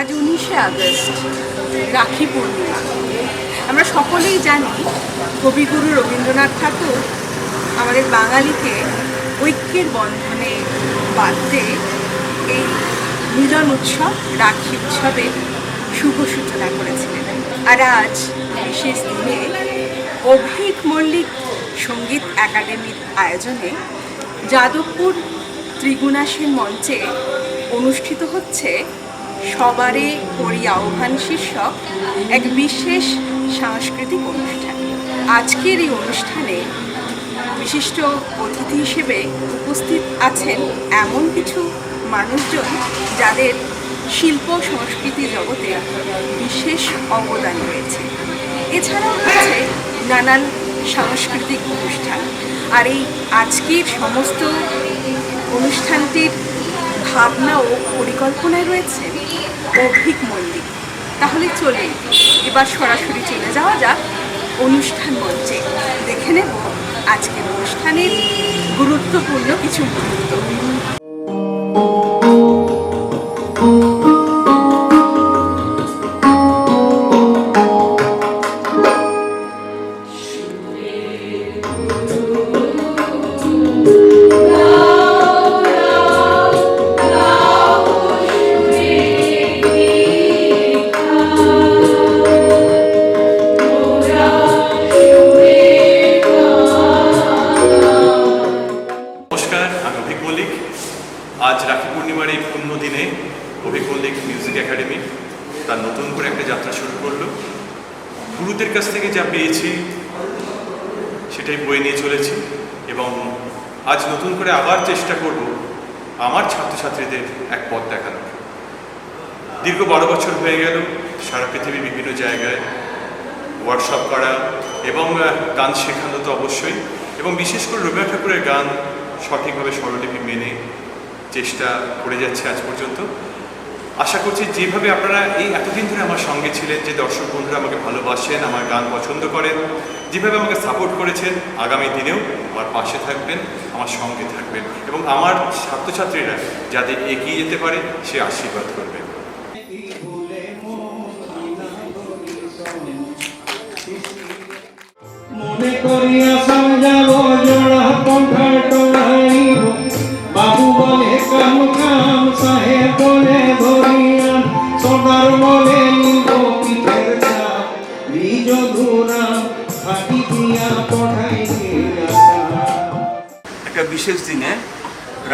আজ উনিশে আগস্ট, রাখি পূর্ণিমা। আমরা সকলেই জানি কবিগুরু রবীন্দ্রনাথ ঠাকুর আমাদের বাঙালিকে ঐক্যের বন্ধনে বাঁধতে এই মিলন উৎসব, রাখি উৎসবের শুভ সূচনা করেছিলেন। আর আজ বিশেষ দিনে অভিক মল্লিক সংগীত একাডেমির আয়োজনে যাদবপুর ত্রিগুণাসীন মঞ্চে অনুষ্ঠিত হচ্ছে সবারে করি আহ্বান শীর্ষক এক বিশেষ সাংস্কৃতিক অনুষ্ঠান। আজকের এই অনুষ্ঠানে বিশিষ্ট অতিথি হিসেবে উপস্থিত আছেন এমন কিছু মানুষজন যাদের শিল্প সংস্কৃতি জগতে বিশেষ অবদান রয়েছে। এছাড়াও রয়েছে নানান সাংস্কৃতিক অনুষ্ঠান। আর এই আজকের সমস্ত অনুষ্ঠানটির ভাবনা ও পরিকল্পনায় রয়েছে। অভিক মল্লিক। তাহলে চলে এবার সরাসরি চলে যাওয়া যাক অনুষ্ঠান মঞ্চে। দেখে নেব আজকের অনুষ্ঠানের গুরুত্বপূর্ণ কিছু মুহূর্ত। রাখি পূর্ণিমার এই পুণ্য দিনে মল্লিক মিউজিক একাডেমি তার নতুন করে একটা যাত্রা শুরু করল। গুরুদের কাছ থেকে যা পেয়েছি সেটাই বয়ে নিয়ে চলেছি এবং আজ নতুন করে আবার চেষ্টা করব আমার ছাত্রছাত্রীদের এক পথ দেখানো দীর্ঘ বারো বছর হয়ে গেল সারা পৃথিবীর বিভিন্ন জায়গায় ওয়ার্কশপ করা এবং গান শেখানো তো অবশ্যই এবং বিশেষ করে রবীন্দ্রনাথ ঠাকুরের গান সঠিকভাবে স্বরলিপি মেনে চেষ্টা করে যাচ্ছে আজ পর্যন্ত। আশা করছি যেভাবে আপনারা এই এতদিন ধরে আমার সঙ্গে ছিলেন, যে দর্শক বন্ধুরা আমাকে ভালোবাসেন, আমার গান পছন্দ করেন, যেভাবে আমাকে সাপোর্ট করেছেন, আগামী দিনেও আমার পাশে থাকবেন, আমার সঙ্গে থাকবেন এবং আমার ছাত্রছাত্রীরা যাতে এগিয়ে যেতে পারে, সে আশীর্বাদ করবেন মনে করিয়া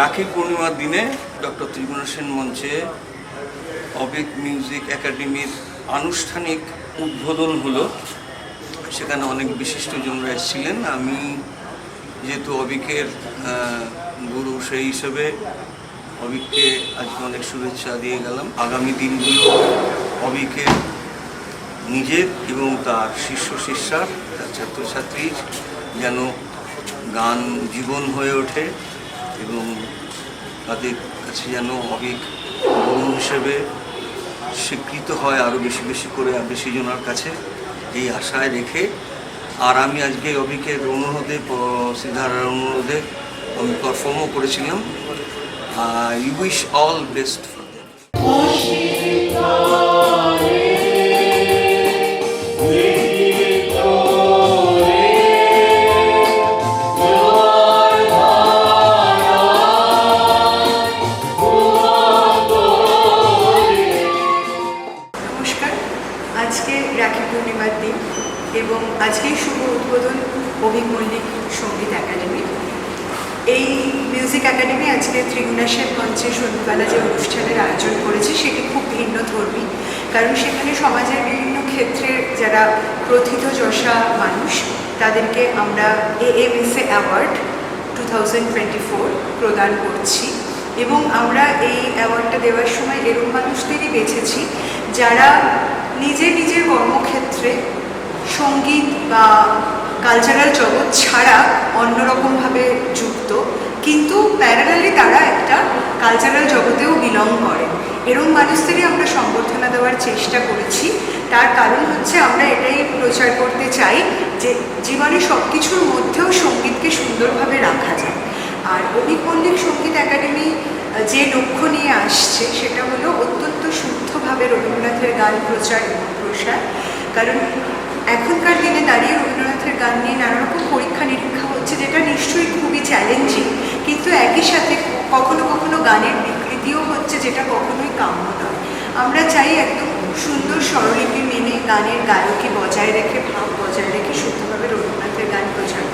রাখি পূর্ণিমার দিনে ডক্টর ত্রিগুণ সেন মঞ্চে অবিক মিউজিক একাডেমির আনুষ্ঠানিক উদ্বোধন হলো। সেখানে অনেক বিশিষ্টজনরা এসেছিলেন আমি যেহেতু অবিকের গুরু সেই হিসেবে অবিককে আজকে অনেক শুভেচ্ছা দিয়ে গেলাম। আগামী দিনগুলো অবিকের নিজের এবং তার শিষ্য শিষ্যার তার ছাত্রছাত্রীর যেন গান জীবন হয়ে ওঠে। এবং তাদের কাছে যেন অভিক গুরু হিসেবে স্বীকৃত হয় আরও বেশি বেশি করে বেশি জনের কাছে, এই আশায় রেখে। আর আমি আজকে অভিকের অনুরোধে সিদ্ধারার অনুরোধে আমি পারফর্মও করেছিলাম। You wish all best for them এই মিউজিক একাডেমি আজকে ত্রিগুণাসের মঞ্চে সন্ধ্যাবেলা যে অনুষ্ঠানের আয়োজন করেছে, সেটি খুব ভিন্ন ধর্মী। কারণ সেখানে সমাজের বিভিন্ন ক্ষেত্রের যারা প্রথিত যশা মানুষ, তাদেরকে আমরা এএমএসএ অ্যাওয়ার্ড টু প্রদান করছি। এবং আমরা এই অ্যাওয়ার্ডটা দেওয়ার সময় এরকম মানুষদেরই বেছেছি, যারা নিজের নিজের কর্মক্ষেত্রে সংগীত বা কালচারাল জগৎ ছাড়া অন্যরকমভাবে যুক্ত, কিন্তু প্যারালালি তারা একটা কালচারাল জগতেও বিলং করে। এরকম মানুষদেরই আমরা সম্বর্ধনা দেওয়ার চেষ্টা করেছি। তার কারণ হচ্ছে আমরা এটাই প্রচার করতে চাই যে জীবনে সব কিছুর মধ্যেও সঙ্গীতকে সুন্দরভাবে রাখা যায়। আর অভিক মল্লিক সংগীত একাডেমি যে লক্ষ্য নিয়ে আসছে সেটা হলো অত্যন্ত শুদ্ধভাবে রবীন্দ্রনাথের গান প্রচার এবং প্রসার। কারণ এখনকার দিনে দাঁড়িয়ে রবীন্দ্রনাথের গান নিয়ে নানা রকম পরীক্ষা নিরীক্ষা হচ্ছে, যেটা নিশ্চয়ই খুবই চ্যালেঞ্জিং কিন্তু একই সাথে কখনো কখনো গানের বিকৃতিও হচ্ছে, যেটা কখনোই কাম্য নয়। আমরা চাই একদম সুন্দর স্বরলিপি মেনে গানের গায়কী বজায় রেখে, ভাব বজায় রেখে শুদ্ধভাবে রবীন্দ্রনাথের গান প্রচার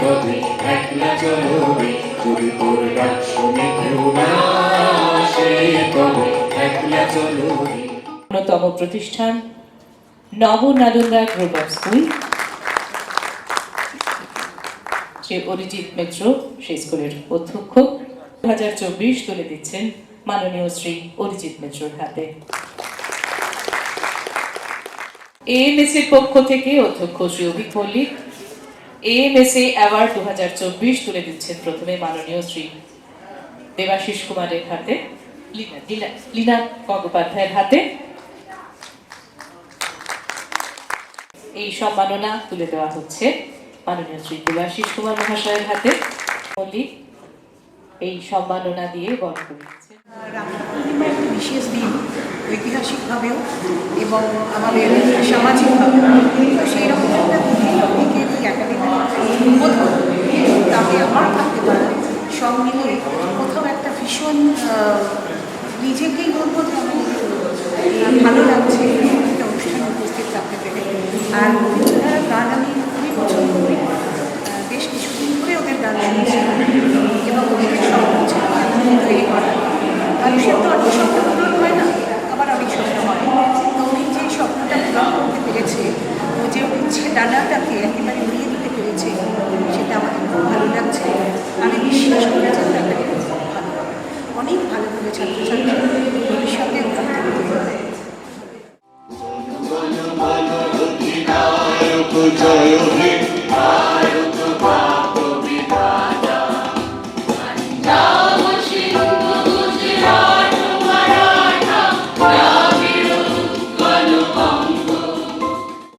করা অন্যতম প্রতিষ্ঠান group of school Shri Arijit Mitra সেই স্কুলের অধ্যক্ষ। দু হাজার চব্বিশ তুলে দিচ্ছেন মাননীয় শ্রী অরিজিৎ মিত্রর হাতে। এএমএস এর পক্ষ থেকে অধ্যক্ষ শ্রী অভিক মল্লিক এএমএসএ অ্যাওয়ার্ড দু হাজার চব্বিশ তুলে দিচ্ছেন প্রথমে মাননীয় শ্রী দেবাশিস কুমারের হাতে, লীনা গঙ্গোপাধ্যায়ের হাতে। এই সম্মাননা তুলে দেওয়া হচ্ছে মাননীয় শ্রী দেবাশিস কুমার মহাশয়ের হাতে। মল্লিক এই সম্মাননা দিয়ে বরণ করে। দিচ্ছেন রাখি একটি বিশেষ দিন, ঐতিহাসিকভাবেও এবং আমাদের সামাজিকভাবেও। সেই রকম একটা দিনে অনেকে এই একাডেমির উদ্বোধন তাতে আমার থাকতে পারে সব মিলিয়ে কোথাও একটা ভীষণ নিজেকেই বলব যে আমি ভালো লাগছে একটা অনুষ্ঠানে উপস্থিত থাকতে পেরে আর রবীন্দ্রনাথ গান আমি খুবই পছন্দ করি। বেশ কিছুদিন ধরে ওদের গান শুনছি এবং ওদের ছিল এমন তৈরি করা। মানুষের তো অনেক স্বপ্ন পূরণ হয় না, আবার অনেক স্বপ্ন হয়। তো উনি যে স্বপ্নটা পূরণ করতে পেরেছে, ও যে উচ্ছে ডানাটাকে একেবারে উড়িয়ে দিতে পেরেছে অনেক ভালো করে ছাত্রছাত্রী ভবিষ্যতে জয় হিন্দ